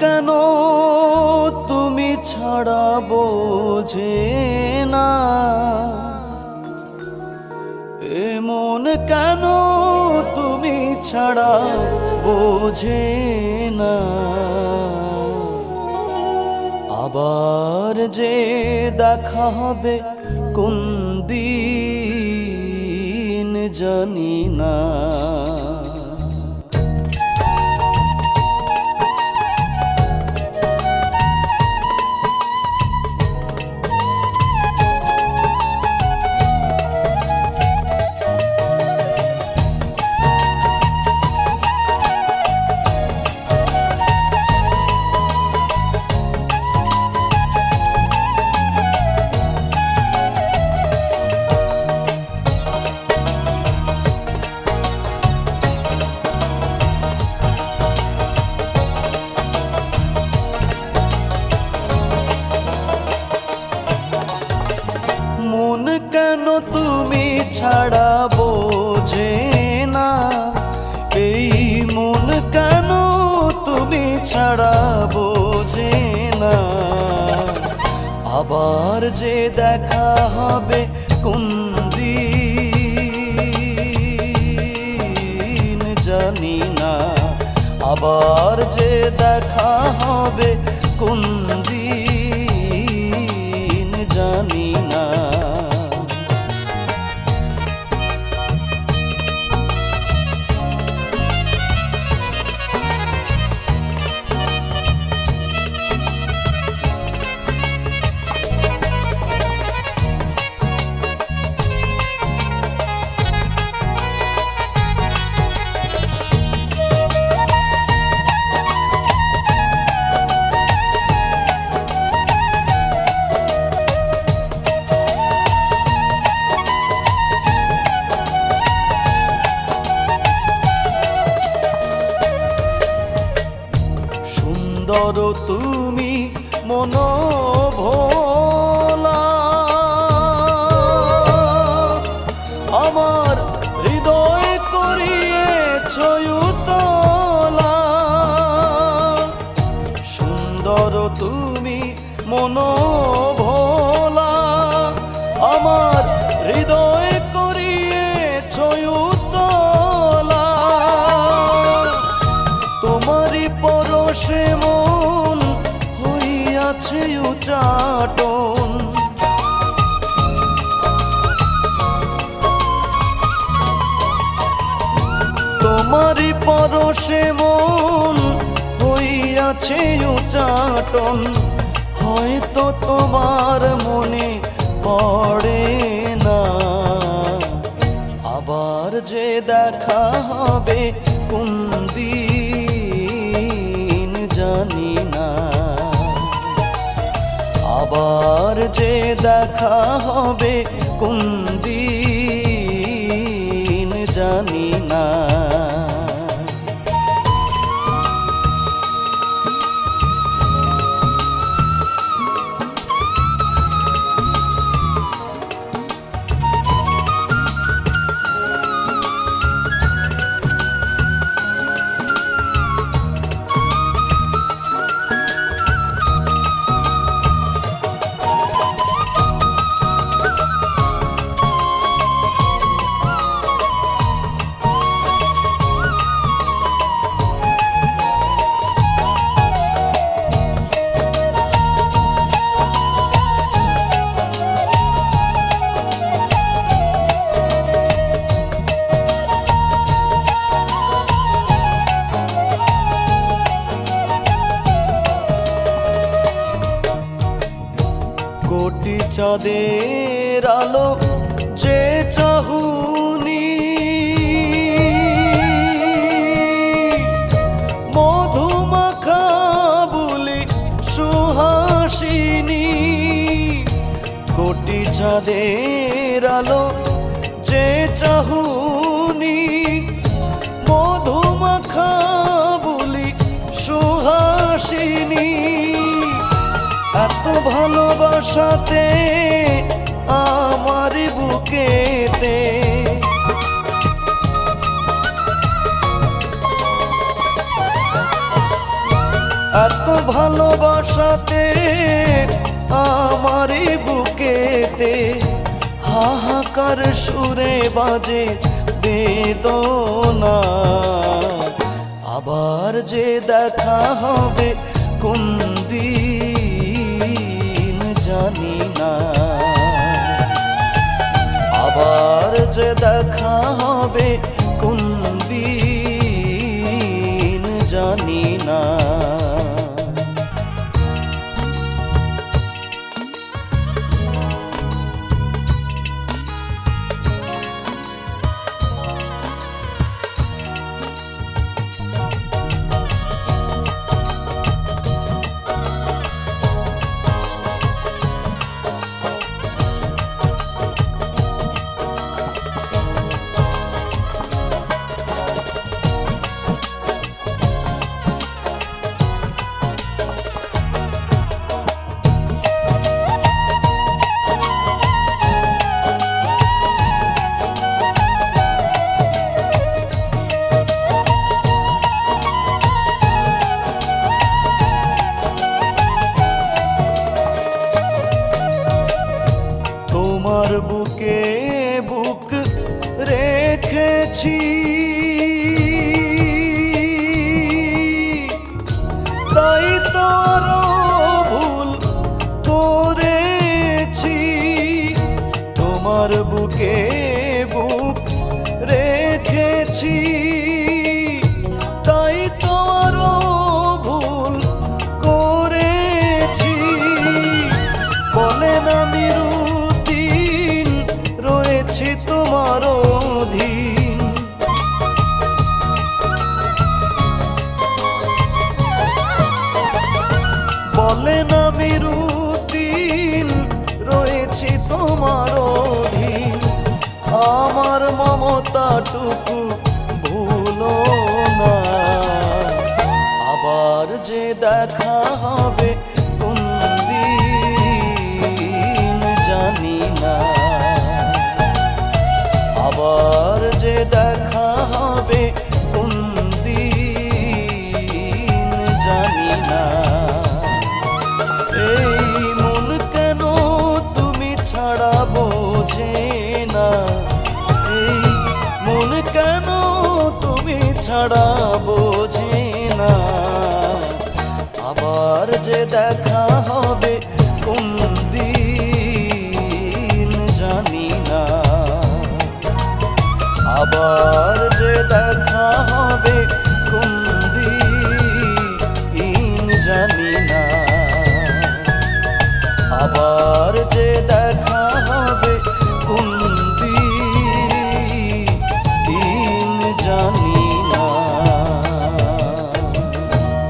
কেন তুমি ছাড়া বোঝে না? এমন কেন তুমি ছাড়া বোঝে না? আবার যে দেখা হবে কোন দিন জানি না। আবার যে দেখা হবে কোন দিন জানি না। আবার যে দেখা হবে কোন দিন সুন্দর তুমি মনোভোলা। আমার উচাটন তোমারই পরশে মন হইয়াছে উচাটন, হয়তো তোমার মনে পড়ে না। আবার যে দেখা হবে কোন যে দেখা হবে কোন চাঁদের আলো যে চাহুনি। মধুমাখা বলে সুহাসিনী। কোটি চাঁদের আলো যে চাহুনি। মধুমাখা বলি সুহাসিনী। এত ভালোবাসাতে বুকেতে এত ভালোবাসাতে আমার বুকেতে হাহাকার সুরে বাজে বেদনা। আবার যে দেখা হবে কোন আবার যে দেখা হবে কোন দিন জানি না। রেখেছি তাই তোর ভুল করেছি। তোমার বুকে বুক রেখেছি। তাই তোর ভুল করেছি। বলেন আমি রুদিন রয়েছি তোমার অধীন। মমতাটুকু ভুলো না। আবার যে দেখা হবে কোন জানি না। আবার ছাড়া বোঝে না। আবার যে দেখা হবে কোন দিন জানি না। আবার যে দেখা হবে